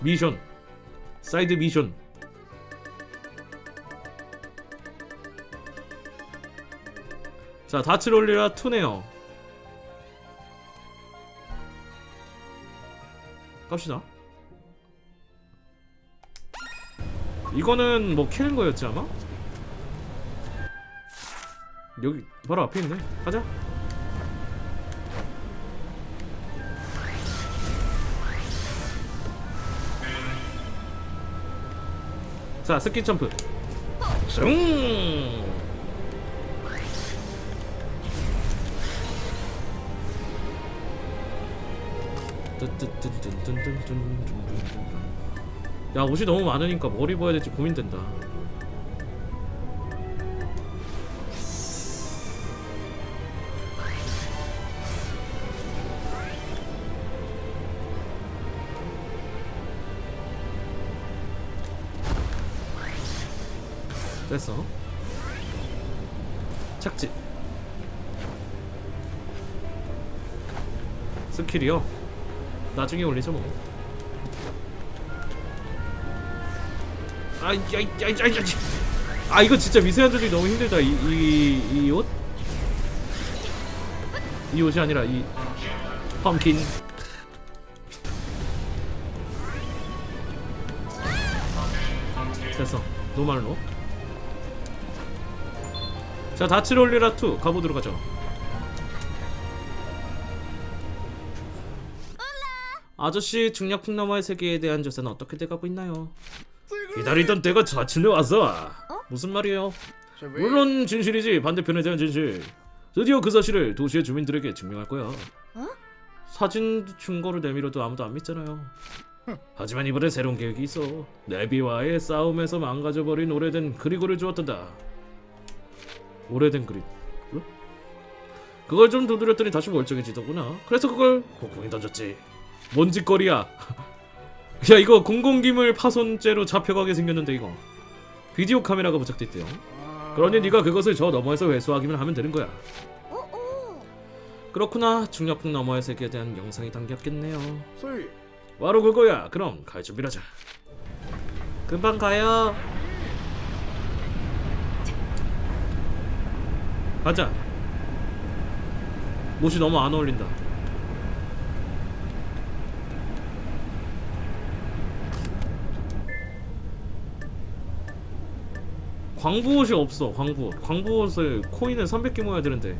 미션. 사이드 미션. 자 다치를 올리라 투네요. 갑시다. 이거는 뭐 캐는 거였지 아마? 여기 바로 앞에 있네. 가자 자 스키 점프. 슝! 야 옷이 너무 많으니까 뭘 입어야 될지 고민된다 됐어. 착지. 스킬이요? 나중에 올리죠 뭐. 아이 아이 아이 아이 아이. 아 이거 진짜 미세한 조직이 너무 힘들다. 이 이 이 옷? 이 옷이 아니라 이 펌킨. 됐어. 노말로 자 다치를 올리라 2 가보도록 하죠. 아저씨 중력풍 너머의 세계에 대한 조사는 어떻게 돼가고 있나요? 기다리던 때가 자침해 왔어? 무슨 말이에요? 물론 진실이지. 반대편에 대한 진실. 드디어 그 사실을 도시의 주민들에게 증명할 거야. 사진 증거를 내밀어도 아무도 안 믿잖아요. 하지만 이번에 새로운 계획이 있어. 네비와의 싸움에서 망가져버린 오래된 그리고를 주었단다 오래된 어? 그걸 좀 두드렸더니 다시 멀쩡해지더구나. 그래서 그걸 폭풍이 던졌지. 뭔 짓거리야. 야 이거 공공기물 파손죄로 잡혀가게 생겼는데 이거. 비디오 카메라가 부착됐대요. 그러니 네가 그것을 저 너머에서 회수하기만 하면 되는 거야. 그렇구나. 중력풍 너머의 세계에 대한 영상이 담겼겠네요. 바로 그거야. 그럼 갈 준비를 하자. 금방 가요 가자. 옷이 너무 안 어울린다. 광부 옷이 없어 광부 옷. 광부 옷을 코인을 300개 모아야 되는데.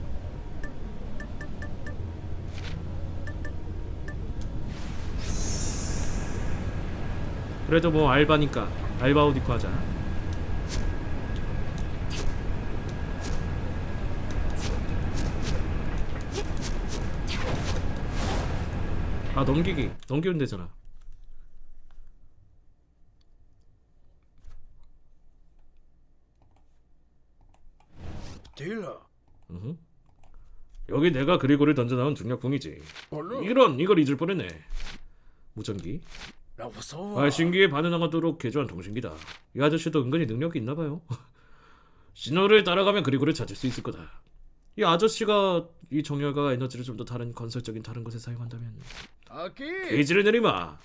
그래도 뭐 알바니까 알바 옷 입고 하자 아 넘기기. 넘기면 되잖아. 딜러. 으흠. 여기 내가 그리고를 던져나온 중력풍이지. 얼른 이런 이걸 잊을 뻔했네. 무전기. 라고서 발신기에 반응하도록 개조한 통신기다. 이 아저씨도 은근히 능력이 있나봐요. 신호를 따라가면 그리고를 찾을 수 있을 거다. 이 아저씨가 이 정열과 에너지를 좀 더 다른 건설적인 다른 곳에 사용한다면 아기 게이지를 내리마.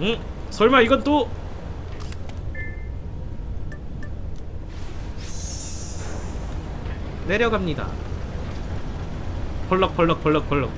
응? 설마 이건 또 내려갑니다. 펄럭 펄럭 펄럭 펄럭.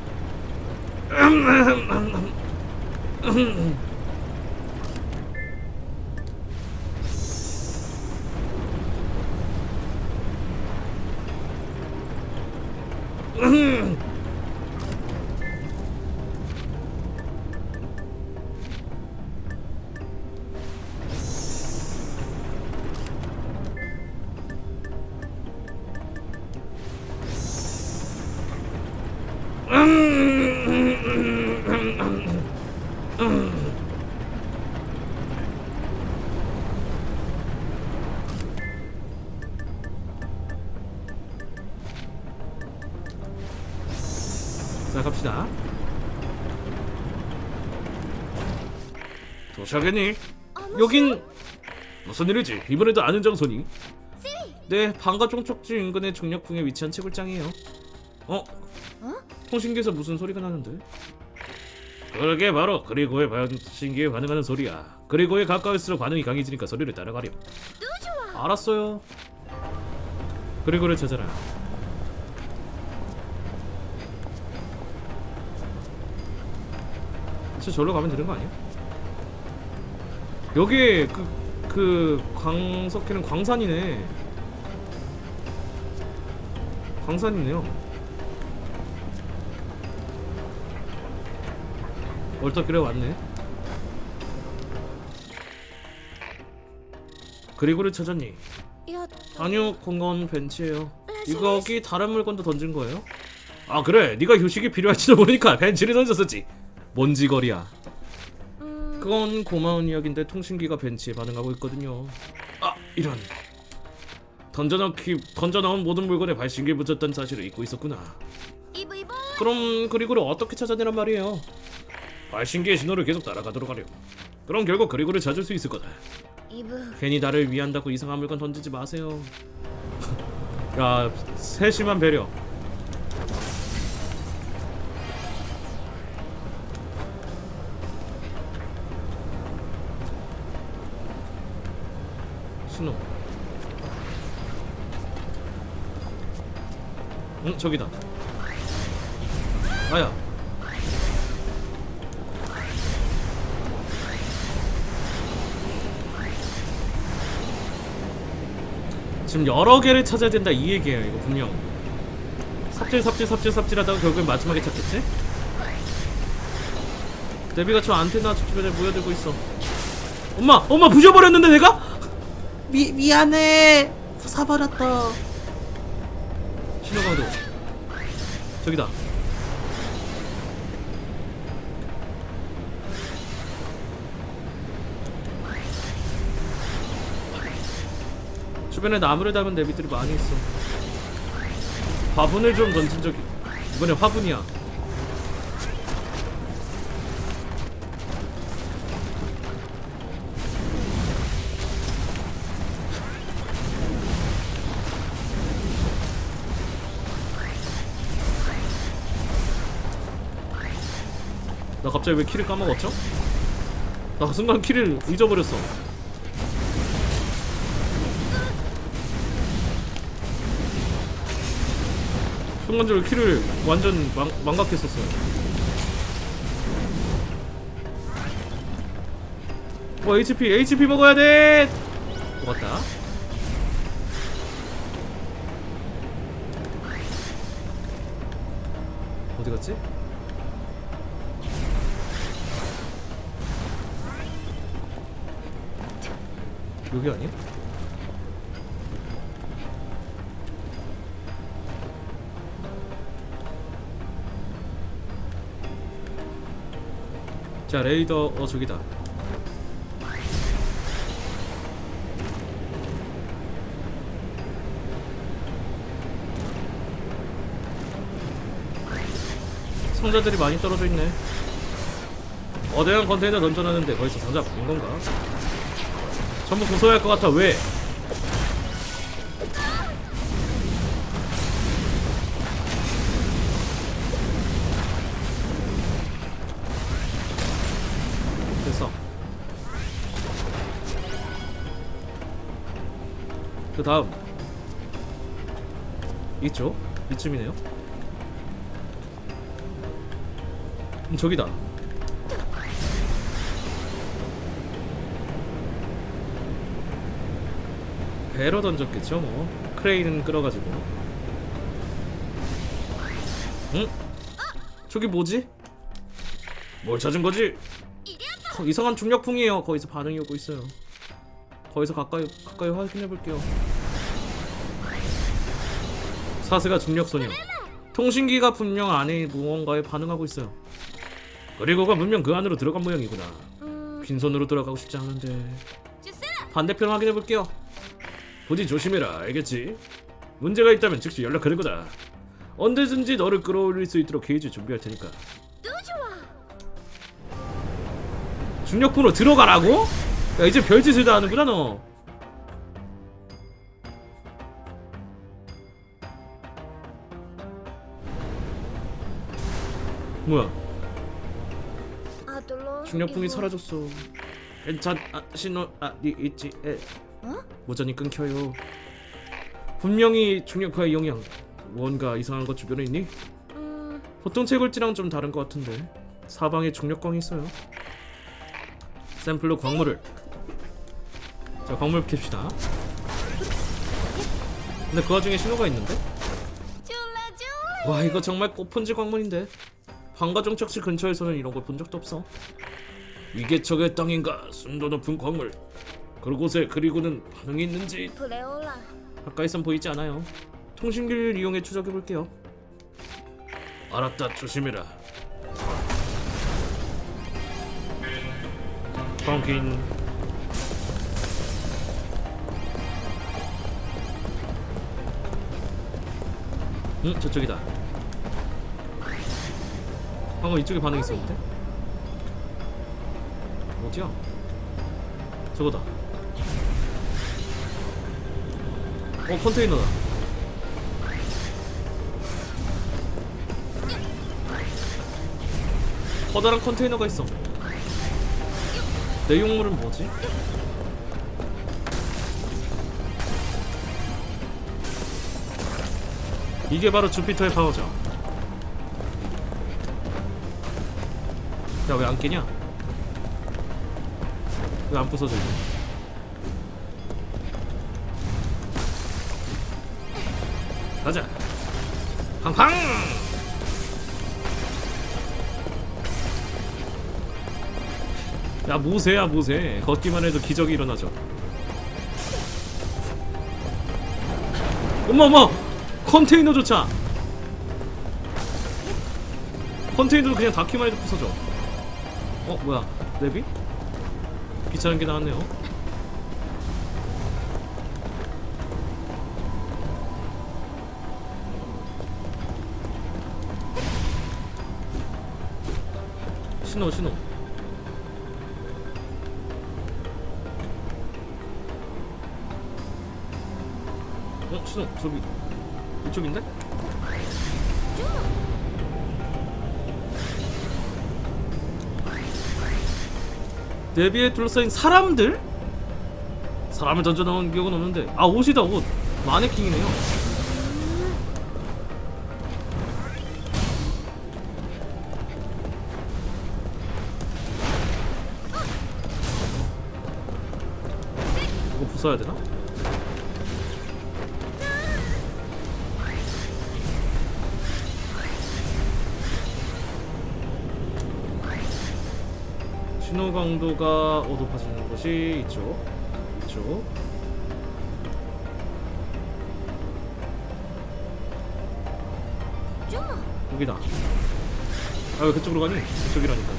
도착했니? 여긴 무슨 일이지? 이번에도 아는 장소니? 네, 방가 종척지 인근의 중력궁에 위치한 채굴장이에요. 어? 어? 통신기에서 무슨 소리가 나는데? 그러게 바로 그리고의 반신기에 반응하는 소리야. 그리고에 가까울수록 반응이 강해지니까 소리를 따라가렴. 알았어요. 그리고를 찾아라. 진짜 저기로 가면 되는 거 아니야? 여기 그, 그 광석기는 광산이네. 광산이네요. 얼떡길에 왔네. 그리고를 찾았니? 아니요 건건 벤치예요. 아, 이거기 다른 물건도 던진 거예요? 아 그래. 네가 휴식이 필요할지도 모르니까 벤치를 던졌었지. 먼지거리야? 그건 고마운 이야기인데 통신기가 벤치에 반응하고 있거든요. 아 이런. 던져넣기 던져넣은 모든 물건에 발신기 붙였던 사실을 잊고 있었구나. 이브 이브. 그럼 그리고를 어떻게 찾아내란 말이에요? 발신기의 신호를 계속 따라가도록 하렴. 그럼 결국 그리고를 찾을 수 있을 거다. 이브. 괜히 나를 위한다고 이상한 물건 던지지 마세요. 야 세심한 배려. 응, 저기다. 아야. 지금 여러 개를 찾아야 된다 이 얘기예요 이거 분명 삽질 삽질 삽질 삽질 하다가 결국엔 마지막에 찾겠지? 데비가 저 안테나 주변에 모여들고 있어 엄마! 엄마 부셔버렸는데 내가? 미, 미안해 사버렸다 신호강도 저기다 주변에 나무를 담은 내비들이 많이 있어. 화분을 좀 던진 적이 이번에 화분이야. 갑자기 왜 키를 까먹었죠? 나 순간 키를 잊어버렸어. 순간적으로 키를 완전 망, 망각했었어요. 어 HP HP 먹어야 돼. 먹었다. 어디 갔지? 여기 아니야? 자 레이더 어 저기다 상자들이 많이 떨어져 있네 어대한 컨테이너 던져놨는데 거기서 상자 본 건가? 전부 부숴야 할 것 같아 왜? 그 다음 이쪽 이쯤이네요. 음, 저기다. 배로 던졌겠죠 뭐. 크레인 끌어가지고. 응? 저기 뭐지? 뭘 찾은 거지? 어, 이상한 중력풍이에요. 거기서 반응이 오고 있어요. 거기서 가까이 가까이 확인해볼게요. 사스가 중력소녀 통신기가 분명 안에 무언가에 반응하고 있어요. 그리고가 분명 그 안으로 들어간 모양이구나. 음. 빈손으로 들어가고 싶지 않은데. 반대편 확인해볼게요. 부디 조심해라 알겠지? 문제가 있다면 즉시 연락 그는 거다. 언제든지 너를 끌어올릴 수 있도록 케이지 준비할 테니까. 중력부로 들어가라고? 야 이제 별짓을 다 하는구나 너. 뭐야? 중력풍이 사라졌어. 괜찮아 신호 아니 있지. 에. 어? 무전이 끊겨요. 분명히 중력파의 영향. 뭔가 이상한 것 주변에 있니? 음, 보통 채굴지랑 좀 다른 것 같은데 사방에 중력광이 있어요. 샘플로 광물을 자 광물 캡시다. 근데 그 와중에 신호가 있는데? 와 이거 정말 꽃펀지 광물인데 방가 정 착지 근처에서는 이런 걸 본 적도 없어. 이게 적의 땅인가? 순도 높은 광물. 그곳에 그리고는 반응이 있는지 브레올라. 가까이선 보이지 않아요. 통신기를 이용해 추적해 볼게요. 알았다, 조심해라. 펑킨. 응, 저쪽이다. 방금 이쪽에 반응 있었는데? 어디야? 저거다. 어 컨테이너다 커다란 컨테이너가 있어 내용물은 뭐지? 이게 바로 주피터의 파워죠 야 왜 안 깨냐? 왜 안 부서져 이거 가자. 팡팡. 야 모세야 모세. 걷기만 해도 기적이 일어나죠. 어머 어머 컨테이너조차. 컨테이너도 그냥 해도 부서져. 어 뭐야 레비? 귀찮은 게 나왔네요. 신호 신호. 어 신호 저기. 이쪽인데? 내비에 둘러싸인 사람들? 사람을 던져 넣은 기억은 없는데. 아 옷이다 옷. 마네킹이네요 부숴야 되나? 신호 강도가 어둡어지는 곳이 이쪽 이쪽 쭈마. 여기다 아 왜 그쪽으로 가니? 이쪽이라니까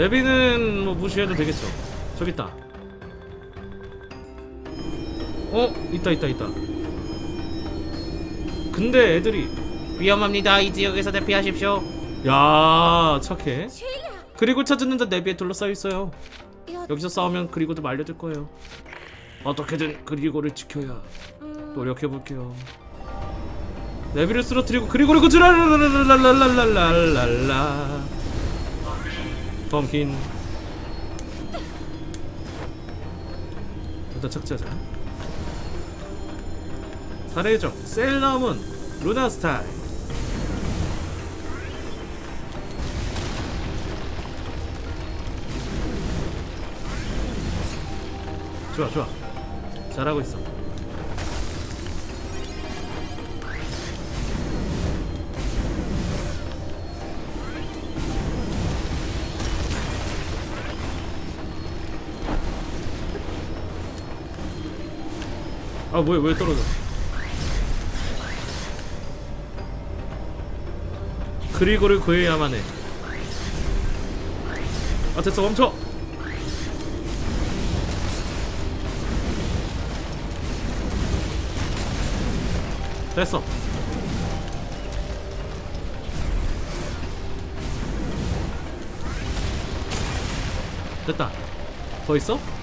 레비는 뭐 무시해도 되겠죠. 저기 있다. 어? 있다 있다 있다. 근데 애들이 위험합니다. 이 지역에서 대피하십시오. 야 착해. 그리고 찾았는데 내비에 둘러싸여 있어요. 야. 여기서 싸우면 그리고도 말려들 거예요. 어떻게든 그리고를 지켜야 음, 노력해볼게요. 내비를 쓰러뜨리고 그리고를 구출하라라라라라라라라 펌킨. 일단 착지하자. 살해적 셀러문 루나 스타일. 좋아 좋아. 잘하고 있어 아 뭐야 왜 떨어져? 그리고를 구해야만 해 아 됐어 멈춰! 됐어. 됐다. 더 있어?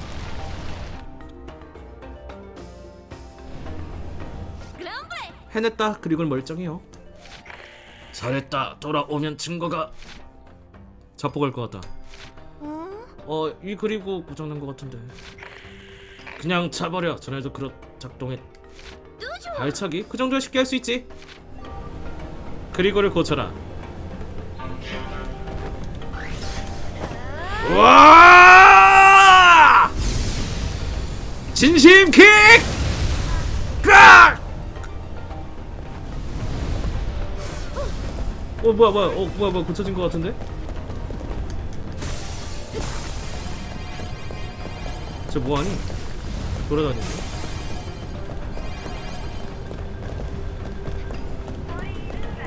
해냈다. 그리고는 멀쩡해요. 잘했다. 돌아오면 증거가 자폭할 것 같다. 어? 어, 이 그리고 고장난 것 같은데. 그냥 차버려. 전에도 그렇 작동했. 발차기? 그 정도야 쉽게 할 수 있지. 그리고를 고쳐라. 와! 진심 킥! 뭐야 뭐야 어 뭐야 뭐야 고쳐진 것 같은데? 쟤 뭐하니? 돌아다니는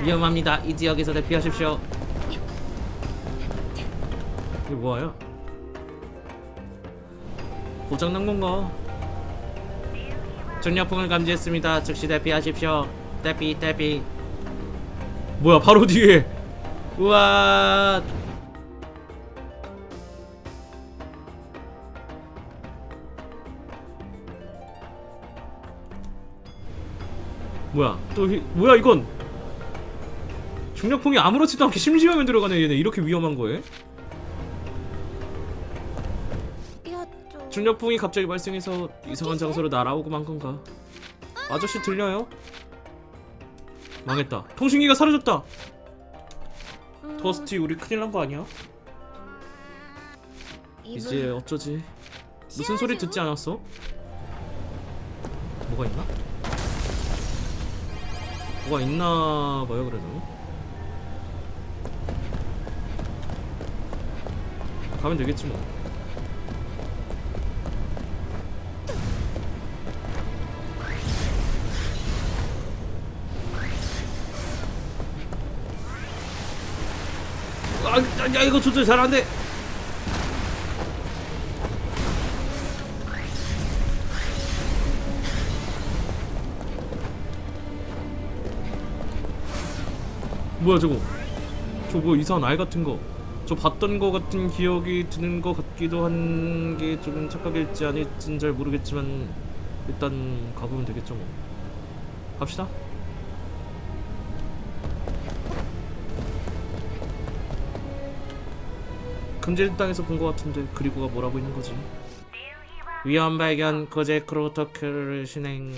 위험합니다. 이 지역에서 대피하십시오. 이게 뭐야? 고장난 건가? 중력풍을 감지했습니다. 즉시 대피하십시오. 대피 대피. 뭐야 바로 뒤에. 우와. 뭐야 또 휘- 뭐야 이건 중력풍이 아무렇지도 않게 심심하면 들어가네 얘네 이렇게 위험한 거에. 중력풍이 갑자기 발생해서 이상한 장소로 날아오고 만 건가 아저씨 들려요? 망했다. 통신기가 사라졌다. 음, 더스티 우리 큰일 난 거 아니야? 이제 어쩌지? 무슨 소리 듣지 않았어? 뭐가 있나? 뭐가 있나 봐요 그래도. 가면 되겠지 뭐 아, 야, 야 이거 조절 잘 안 돼 뭐야 저거? 저뭐 이상한 알 같은 거저 봤던 거 같은 기억이 드는 거 같기도 한 게 조금 착각일지 아닐지는 잘 모르겠지만 일단 가보면 되겠죠 뭐. 갑시다 금지된 땅에서 본거 같은데 그리고가 뭐라고 있는 거지 위험 발견 거제 크로터크를 실행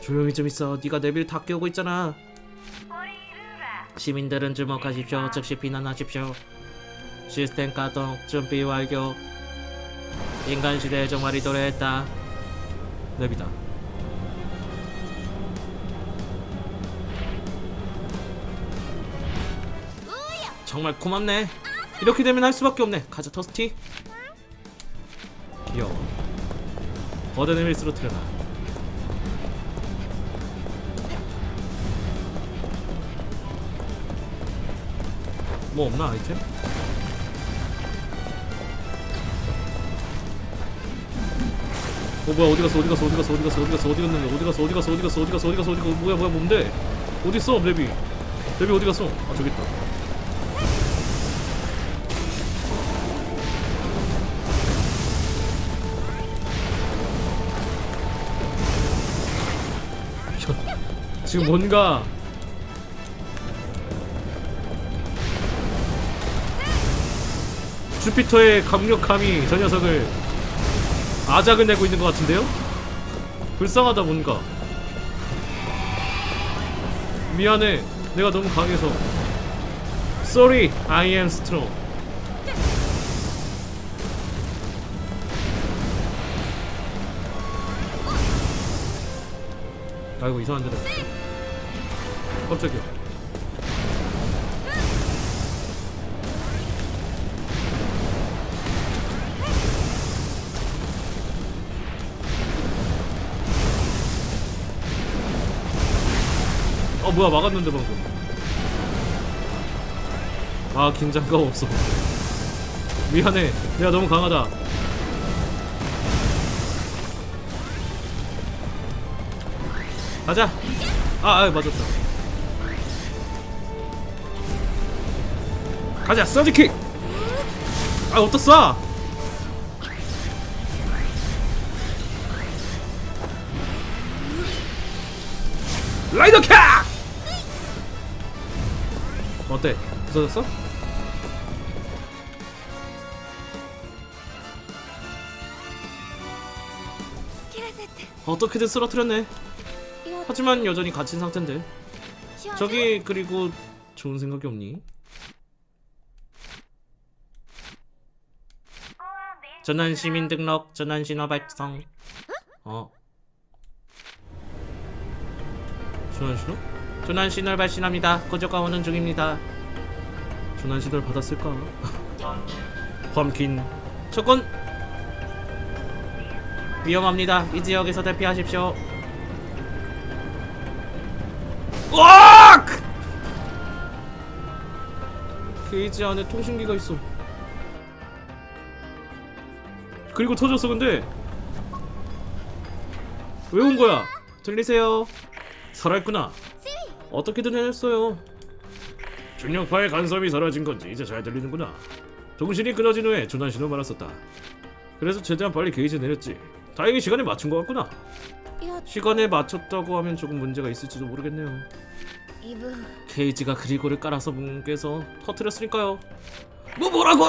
조용히 좀 있어. 네가 내비를 다 깨우고 있잖아. 시민들은 주목하십시오. 즉시 비난하십시오. 시스템 가동 준비 완료. 인간 시대의 종말이 도래했다. 내비다. 정말 고맙네. 이렇게 되면 할 수밖에 없네. 가자 터스티. 귀여워. 거대 내밀 쓰러뜨려라. 뭐 없나 아이템? 어 뭐야 어디 갔어 어디 갔어 어디 갔어 어디 갔어 어디 갔어 어디 갔는데 어디 갔어 어디 갔어 어디 갔어 어디 갔어 어디 갔어 뭐야 뭐야 뭔데 어디 있어 레비 레비 어디 갔어 아 저기 있다 지금 뭔가 주피터의 강력함이 저 녀석을 아작을 내고 있는 것 같은데요? 불쌍하다 뭔가. 미안해. 내가 너무 강해서. Sorry I am strong. 아이고 이상한 데다 깜짝이야. 어 뭐야 막았는데 방금. 아 긴장감 없어. 미안해. 내가 너무 강하다. 가자. 아, 아 맞았다 가자 서지킥 아 어떻어 라이더 캡! 어때? 부서졌어? 어떻게든 쓰러뜨렸네. 야 하지만 여전히 갇힌 상태인데. 저기 그리고 좋은 생각이 없니? 전환 시민 등록, 전환 신호 발성. 어. 전환 신호? 전환 신호를 발신합니다. 거저가 오는 중입니다. 전환 신호를 받았을까? 펌킨. 조건 위험합니다. 이 지역에서 대피하십시오. 으악! 게이지 안에 통신기가 있어. 그리고 터졌어 근데 왜 온 거야? 들리세요? 살아있구나. 어떻게든 해냈어요. 중력파의 간섭이 사라진 건지 이제 잘 들리는구나. 정신이 끊어진 후에 전환 신호만 왔었다. 그래서 최대한 빨리 게이지 내렸지. 다행히 시간에 맞춘 것 같구나. 야 시간에 맞췄다고 하면 조금 문제가 있을지도 모르겠네요. 케이지가 그리고를 깔아서 뭉개서 터트렸으니까요. 뭐 뭐라고?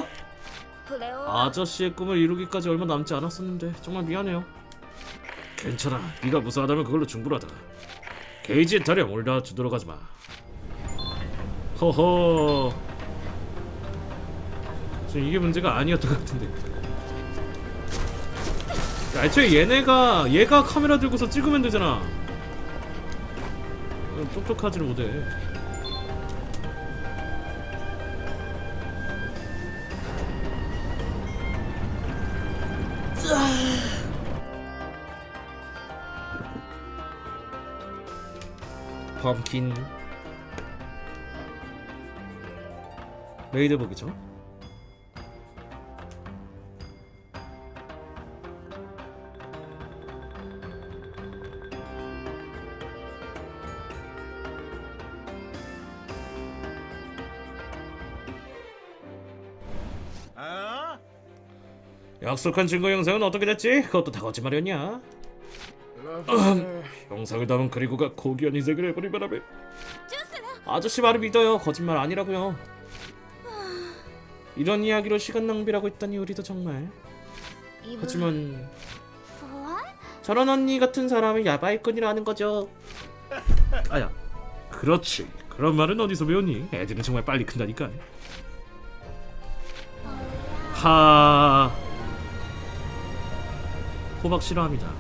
아저씨의 꿈을 이루기까지 얼마 남지 않았었는데 정말 미안해요. 괜찮아. 네가 무사하다면 그걸로 충분하다. 게이지의 타령 올려주도록 하지 마. 허허. 저 이게 문제가 아니었던 것 같은데. 야, 애초에 얘네가 얘가 카메라 들고서 찍으면 되잖아. 어, 똑똑하지를 못해. 펌킨 레이드복이죠 아? 약속한 증거 영상은 어떻게 됐지? 그것도 다 거짓말이었냐? 영상을 담은 그리고가 고귀한 희생을 해버린 바람에 아저씨 말을 믿어요. 거짓말 아니라고요. 이런 이야기로 시간 낭비라고 했다니 우리도 정말. 하지만 저런 언니 같은 사람을 야바이꾼이라는 거죠. 아야 그렇지. 그런 말은 어디서 배웠니? 애들은 정말 빨리 큰다니까. 하. 호박 싫어합니다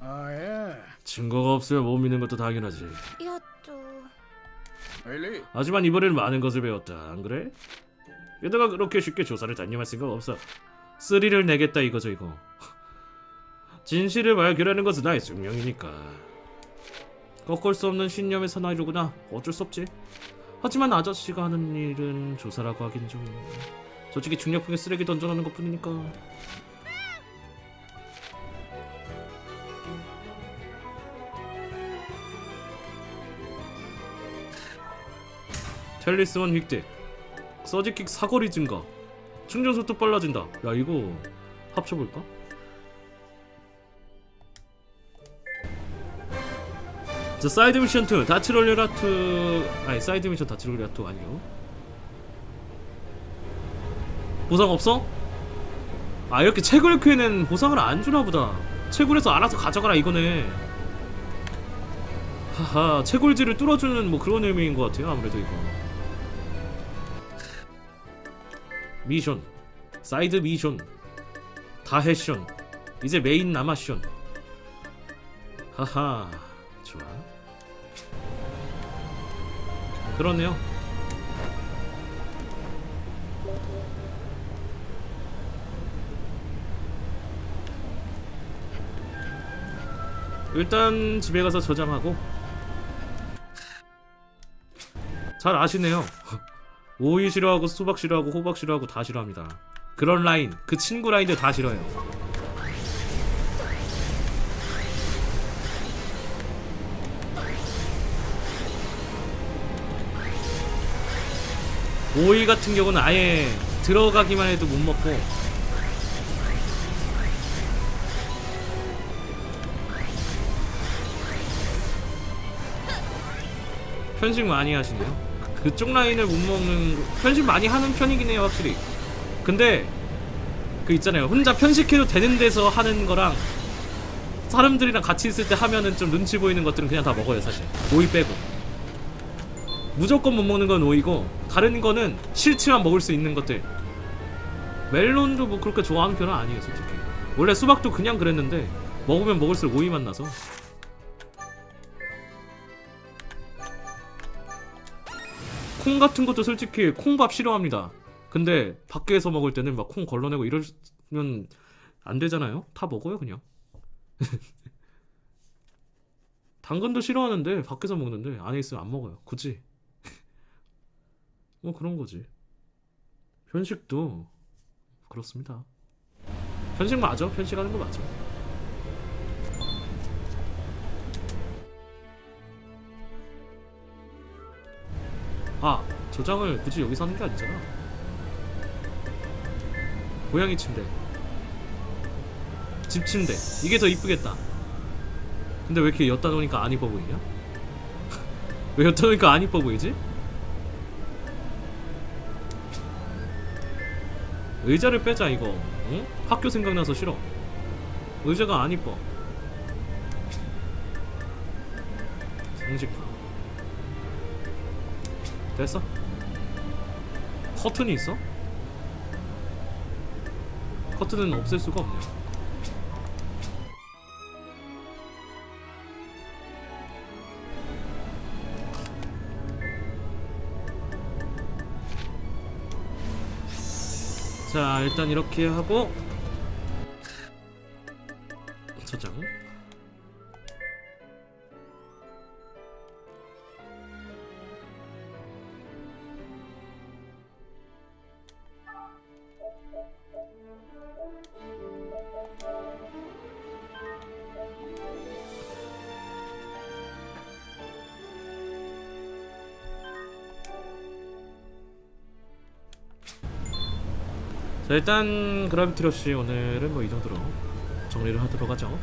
아예 증거가 없으면 못 믿는 것도 당연하지. 야또 엘리. 하지만 이번에는 많은 것을 배웠다. 안 그래? 게다가 그렇게 쉽게 조사를 단념할 생각 없어. 쓰리를 내겠다 이거죠 이거. 진실을 발견하는 것은 나의 숙명이니까. 꺾을 수 없는 신념의 사나이로구나. 어쩔 수 없지. 하지만 아저씨가 하는 일은 조사라고 하긴 좀. 솔직히 중력풍에 쓰레기 던져놓는 것 뿐이니까 텔리스원 획득 서지킥 사거리 증가. 충전 속도 빨라진다. 야 이거 합쳐볼까? 자 사이드 미션 2 다치롤레라 2 아니 사이드 미션 다치롤레라 2 아니요. 보상 없어? 아 이렇게 채굴 퀘는 보상을 안 주나 보다. 채굴해서 알아서 가져가라 이거네. 하하 채굴지를 뚫어주는 뭐 그런 의미인 것 같아요 아무래도 이거 미션 사이드 미션 다해션 이제 메인 남아션. 하하 좋아. 그러네요. 일단 집에 가서 저장하고. 잘 아시네요 오이 싫어하고 수박 싫어하고 호박 싫어하고 다 싫어합니다. 그런 라인, 그 친구 라인들 다 싫어요. 오이 같은 경우는 아예 들어가기만 해도 못 먹고 편식 많이 하시네요. 그쪽 라인을 못 먹는 편식 많이 하는 편이긴 해요 확실히. 근데 그 있잖아요. 혼자 편식해도 되는 데서 하는 거랑 사람들이랑 같이 있을 때 하면은 좀 눈치 보이는 것들은 그냥 다 먹어요 사실. 오이 빼고. 무조건 못 먹는 건 오이고 다른 거는 싫지만 먹을 수 있는 것들. 멜론도 뭐 그렇게 좋아하는 편은 아니에요 솔직히. 원래 수박도 그냥 그랬는데 먹으면 먹을수록 오이 맛 나서 콩 같은 것도 솔직히 콩밥 싫어합니다. 근데 밖에서 먹을 때는 막 콩 걸러내고 이러면 안 되잖아요? 다 먹어요 그냥? 당근도 싫어하는데 밖에서 먹는데 안에 있으면 안 먹어요. 굳이. 뭐 그런 거지. 편식도 그렇습니다. 편식 맞아 편식하는 거 맞아 아 저장을 굳이 여기서 하는 게 아니잖아. 고양이 침대. 집 침대. 이게 더 이쁘겠다. 근데 왜 이렇게 엿다 놓으니까 안 이뻐 보이냐? 왜 엿다 놓으니까 안 이뻐 보이지? 의자를 빼자 이거. 응? 학교 생각나서 싫어. 의자가 안 이뻐 됐어? 커튼이 있어? 커튼은 없앨 수가 없네요 자 일단 이렇게 하고 저장 일단 그라비티 러쉬 오늘은 뭐 이 정도로 정리를 하도록 하죠